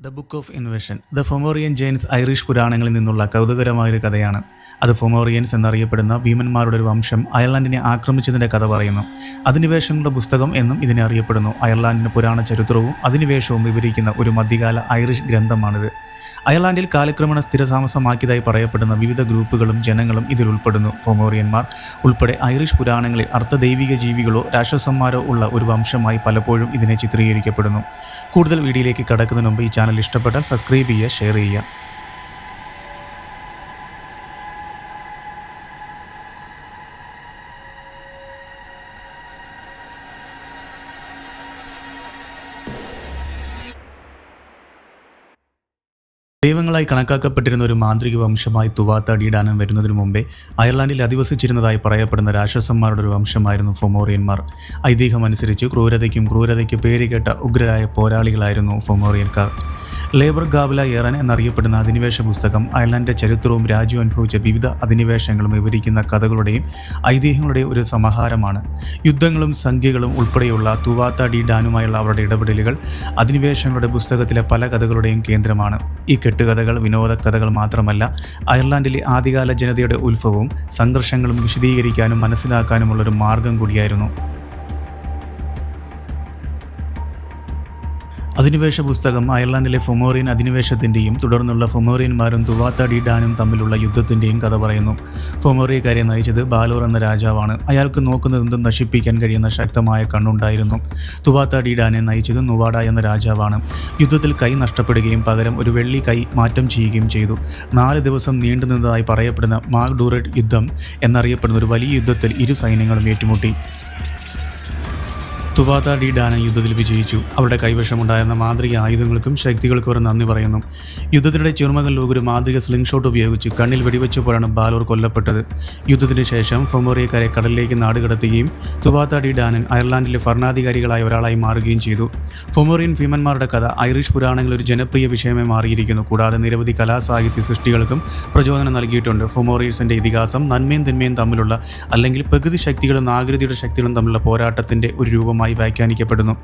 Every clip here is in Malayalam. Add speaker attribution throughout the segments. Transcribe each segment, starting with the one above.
Speaker 1: The book of invasion the Fomorian giants Irish പുരാണങ്ങളിൽ നിന്നുള്ള കൗതുകരമായൊരു കഥയാണ്. അത് ഫൊമോറിയൻസ് എന്നറിയപ്പെടുന്ന ഭീമന്മാരുടെ ഒരു വംശം അയർലാൻഡിനെ ആക്രമിച്ചതിന്റെ കഥ പറയുന്നു. അധിനിവേശങ്ങളുടെ പുസ്തകം എന്നും ഇതിനെ അറിയപ്പെടുന്നു. അയർലാൻഡിന്റെ പുരാണ ചരിത്രവും അധിനിവേശവും വിവരിക്കുന്ന ഒരു മധ്യകാല ഐറിഷ് ഗ്രന്ഥമാണിത്. അയർലാൻഡിൽ കാലക്രമേണ സ്ഥിരതാമസമാക്കിയതായി പറയപ്പെടുന്ന വിവിധ ഗ്രൂപ്പുകളും ജനങ്ങളും ഇതിൽ ഉൾപ്പെടുന്നു. ഫൊമോറിയന്മാർ ഉൾപ്പെടെ ഐറിഷ് പുരാണങ്ങളിൽ അർത്ഥദൈവിക ജീവികളോ രാക്ഷസന്മാരോ ഉള്ള ഒരു വംശമായി പലപ്പോഴും ഇതിനെ ചിത്രീകരിക്കപ്പെടുന്നു. കൂടുതൽ വീഡിയോയിലേക്ക് കടക്കുന്നതിന് മുമ്പ് ഈ ചാനൽ ഇഷ്ടപ്പെട്ടാൽ സബ്സ്ക്രൈബ് ചെയ്യുക ഷെയർ ചെയ്യുക. ദൈവങ്ങളായി കണക്കാക്കപ്പെട്ടിരുന്ന ഒരു മാന്ത്രിക വംശമായി തുവാത്ത ഡീഡാനം വരുന്നതിനു മുമ്പേ അയർലാൻഡിൽ അധിവസിച്ചിരുന്നതായി പറയപ്പെടുന്ന രാക്ഷസന്മാരുടെ ഒരു വംശമായിരുന്നു ഫൊമോറിയന്മാർ. ഐതിഹ്യമനുസരിച്ച് ക്രൂരതയ്ക്കും ക്രൂരതയ്ക്ക് പേരുകേട്ട ഉഗ്രരായ പോരാളികളായിരുന്നു ഫൊമോറിയൻകാർ. ലേബർ ഗാബല ഏറൻ എന്നറിയപ്പെടുന്ന അധിനിവേശ പുസ്തകം അയർലൻഡിന്റെ ചരിത്രവും രാജ്യവും അനുഭവിച്ച വിവിധ അധിനിവേശങ്ങളും വിവരിക്കുന്ന കഥകളുടെയും ഐതിഹ്യങ്ങളുടെയും ഒരു സമാഹാരമാണ്. യുദ്ധങ്ങളും സംഖ്യകളും ഉൾപ്പെടെയുള്ള തുവാത്ത ഡി ഡാനുമായുള്ള അവരുടെ ഇടപെടലുകൾ അധിനിവേശങ്ങളുടെ പുസ്തകത്തിലെ പല കഥകളുടെയും കേന്ദ്രമാണ്. ഈ കെട്ടുകഥകൾ വിനോദ കഥകൾ മാത്രമല്ല അയർലൻഡിലെ ആദ്യകാല ജനതയുടെ ഉത്ഭവവും സംഘർഷങ്ങളും വിശദീകരിക്കാനും മനസ്സിലാക്കാനുമുള്ള ഒരു മാർഗം കൂടിയായിരുന്നു. അധിനിവേശ പുസ്തകം അയർലൻഡിലെ ഫൊമോറിയൻ അധിനിവേശത്തിന്റെയും തുടർന്നുള്ള ഫൊമോറിയന്മാരും തുവാത്ത ഡി ഡാനും തമ്മിലുള്ള യുദ്ധത്തിന്റെയും കഥ പറയുന്നു. ഫൊമോറിയക്കാരെ നയിച്ചത് ബാലോർ എന്ന രാജാവാണ്. അയാൾക്ക് നോക്കുന്നതെന്തും നശിപ്പിക്കാൻ കഴിയുന്ന ശക്തമായ കണ്ണുണ്ടായിരുന്നു. തുവാത്ത ഡി ഡാനെ നയിച്ചത് നുവാഡ എന്ന രാജാവാണ്. യുദ്ധത്തിൽ കൈ നഷ്ടപ്പെടുകയും പകരം ഒരു വെള്ളി കൈ മാറ്റം ചെയ്യുകയും ചെയ്തു. നാല് ദിവസം നീണ്ടുനിന്നതായി പറയപ്പെടുന്ന മാക് ഡൂറഡ് യുദ്ധം എന്നറിയപ്പെടുന്ന ഒരു വലിയ യുദ്ധത്തിൽ ഇരു സൈന്യങ്ങളും ഏറ്റുമുട്ടി. തുവാത്ത ഡി ഡാന യുദ്ധത്തിൽ വിജയിച്ചു. അവരുടെ കൈവശമുണ്ടായിരുന്ന മാന്ത്രിക ആയുധങ്ങൾക്കും ശക്തികൾക്കും അവർ നന്ദി പറയുന്നു. യുദ്ധത്തിനിടെ ചെറുമകളിൽ ഒരു മാന്ത്രിക സ്ലിംഗ് ഷോട്ട് ഉപയോഗിച്ച് കണ്ണിൽ വെടിവെച്ചപ്പോഴാണ് ബാലൂർ കൊല്ലപ്പെട്ടത്. യുദ്ധത്തിന് ശേഷം ഫൊമോറിയക്കാരെ കടലിലേക്ക് നാടുകടത്തുകയും തുവാത ഡി ഡാനൻ അയർലാൻഡിലെ ഭരണാധികാരികളായ ഒരാളായി മാറുകയും ചെയ്തു. ഫൊമോറിയൻ ഭീമന്മാരുടെ കഥ ഐറിഷ് പുരാണങ്ങളിൽ ഒരു ജനപ്രിയ വിഷയമായി മാറിയിരിക്കുന്നു. കൂടാതെ നിരവധി കലാസാഹിത്യ സൃഷ്ടികൾക്കും പ്രചോദനം നൽകിയിട്ടുണ്ട്. ഫൊമോറിയൻസിന്റെ ഇതിഹാസം നന്മയും തിന്മയും തമ്മിലുള്ള അല്ലെങ്കിൽ പ്രകൃതി ശക്തികളും ആകൃതിയുടെ ശക്തികളും തമ്മിലുള്ള പോരാട്ടത്തിന്റെ ഒരു രൂപമായി വ്യാഖ്യാനിക്കപ്പെടുന്നു.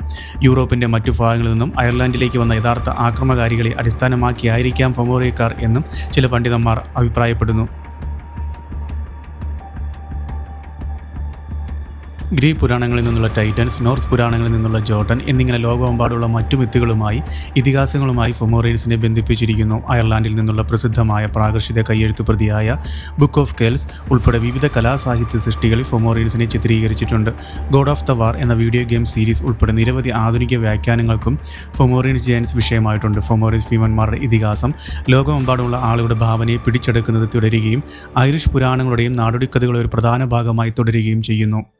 Speaker 1: യൂറോപ്പിന്റെ മറ്റു ഭാഗങ്ങളിൽ നിന്നും അയർലാൻഡിലേക്ക് വന്ന യഥാർത്ഥ ആക്രമകാരികളെ അടിസ്ഥാനമാക്കിയായിരിക്കാം ഫൊമോറിയക്കാർ എന്നും ചില പണ്ഡിതന്മാർ അഭിപ്രായപ്പെടുന്നു. ഗ്രീക്ക് പുരാണങ്ങളിൽ നിന്നുള്ള ടൈറ്റൻസ് നോർസ് പുരാണങ്ങളിൽ നിന്നുള്ള ജോർഡൻ എന്നിങ്ങനെ ലോകമെമ്പാടുള്ള മറ്റു മിത്തുകളുമായി ഇതിഹാസങ്ങളുമായി ഫൊമോറിയൻസിനെ ബന്ധിപ്പിച്ചിരിക്കുന്നു. അയർലാൻഡിൽ നിന്നുള്ള പ്രസിദ്ധമായ പ്രാകർഷിത കയ്യെഴുത്തു പ്രതിയായ ബുക്ക് ഓഫ് കെൽസ് ഉൾപ്പെടെ വിവിധ കലാസാഹിത്യ സൃഷ്ടികളിൽ ഫൊമോറിയൻസിനെ ചിത്രീകരിച്ചിട്ടുണ്ട്. ഗോഡ് ഓഫ് ദ വാർ എന്ന വീഡിയോ ഗെയിം സീരീസ് ഉൾപ്പെടെ നിരവധി ആധുനിക വ്യാഖ്യാനങ്ങൾക്കും ഫൊമോറിയൻസ് ജയൻസ് വിഷയമായിട്ടുണ്ട്. ഫൊമോറിയൻസ് ഭീമന്മാരുടെ ഇതിഹാസം ലോകമെമ്പാടുമുള്ള ആളുകളുടെ ഭാവനയെ പിടിച്ചെടുക്കുന്നത് തുടരുകയും ഐറിഷ് പുരാണങ്ങളുടെയും നാടോടിക്കഥകളുടെ ഒരു പ്രധാന ഭാഗമായി തുടരുകയും ചെയ്യുന്നു.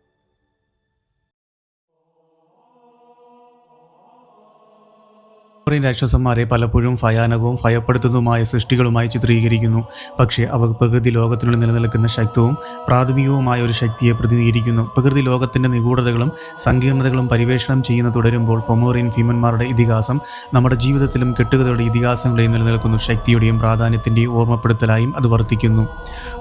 Speaker 1: ഫൊമോറിയൻ രാക്ഷസന്മാരെ പലപ്പോഴും ഭയാനകവും ഭയപ്പെടുത്തുന്നതുമായ സൃഷ്ടികളുമായി ചിത്രീകരിക്കുന്നു. പക്ഷേ അവ പ്രകൃതി ലോകത്തിനുള്ളിൽ നിലനിൽക്കുന്ന ശക്തവും പ്രാഥമികവുമായ ഒരു ശക്തിയെ പ്രതിനിധീകരിക്കുന്നു. പ്രകൃതി ലോകത്തിന്റെ നിഗൂഢതകളും സങ്കീർണതകളും പരിവേഷണം ചെയ്യുന്ന തുടരുമ്പോൾ ഫൊമോറിയൻ ഭീമന്മാരുടെ ഇതിഹാസം നമ്മുടെ ജീവിതത്തിലും കെട്ടുകഥയുടെ ഇതിഹാസങ്ങളെയും നിലനിൽക്കുന്നു. ശക്തിയുടെയും പ്രാധാന്യത്തിന്റെയും ഓർമ്മപ്പെടുത്തലായും അത് വർദ്ധിക്കുന്നു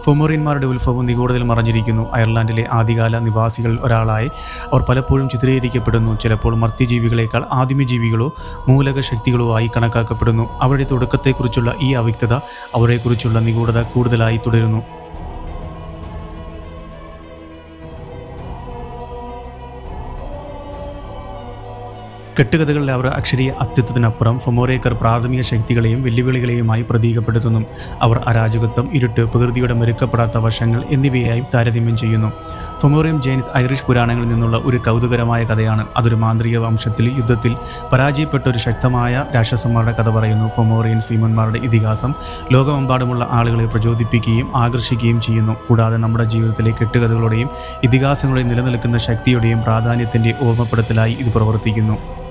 Speaker 1: ഫൊമോറിയന്മാരുടെ ഉത്ഭവം നിഗൂഢതയിൽ മറഞ്ഞിരിക്കുന്നു അയർലാൻഡിലെ ആദ്യകാല നിവാസികളിൽ ഒരാളായി അവർ പലപ്പോഴും ചിത്രീകരിക്കപ്പെടുന്നു. ചിലപ്പോൾ മർത്യജീവികളേക്കാൾ ആദിമജീവികളോ മൂലക ശക്തികളോ ആയി കണക്കാക്കപ്പെടുന്നു. അവരുടെ തുടക്കത്തെക്കുറിച്ചുള്ള ഈ അവ്യക്തത അവരെക്കുറിച്ചുള്ള നിഗൂഢത കൂടുതലായി തുടരുന്നു. കെട്ടുകഥകളിലെ അവർ അക്ഷരീയ അസ്തിത്വത്തിനപ്പുറം ഫൊമോറേക്കർ പ്രാഥമിക ശക്തികളെയും വെല്ലുവിളികളെയുമായി പ്രതീകപ്പെടുത്തുന്നു. അവർ അരാജകത്വം ഇരുട്ട് പ്രകൃതിയുടെ മെരുക്കപ്പെടാത്ത വശങ്ങൾ എന്നിവയായി താരതമ്യം ചെയ്യുന്നു. ഫൊമോറിയം ജെയിൻസ് ഐറിഷ് പുരാണങ്ങളിൽ നിന്നുള്ള ഒരു കൗതുകരമായ കഥയാണ്. അതൊരു മാന്ത്രിക വംശത്തിൽ യുദ്ധത്തിൽ പരാജയപ്പെട്ട ഒരു ശക്തമായ രാക്ഷസന്മാരുടെ കഥ പറയുന്നു. ഫൊമോറിയൻ ഭീമന്മാരുടെ ഇതിഹാസം ലോകമെമ്പാടുമുള്ള ആളുകളെ പ്രചോദിപ്പിക്കുകയും ആകർഷിക്കുകയും ചെയ്യുന്നു. കൂടാതെ നമ്മുടെ ജീവിതത്തിലെ കെട്ടുകഥകളുടെയും ഇതിഹാസങ്ങളുടെയും നിലനിൽക്കുന്ന ശക്തിയുടെയും പ്രാധാന്യത്തിന്റെ ഓർമ്മപ്പെടുത്തലായി ഇത് പ്രവർത്തിക്കുന്നു.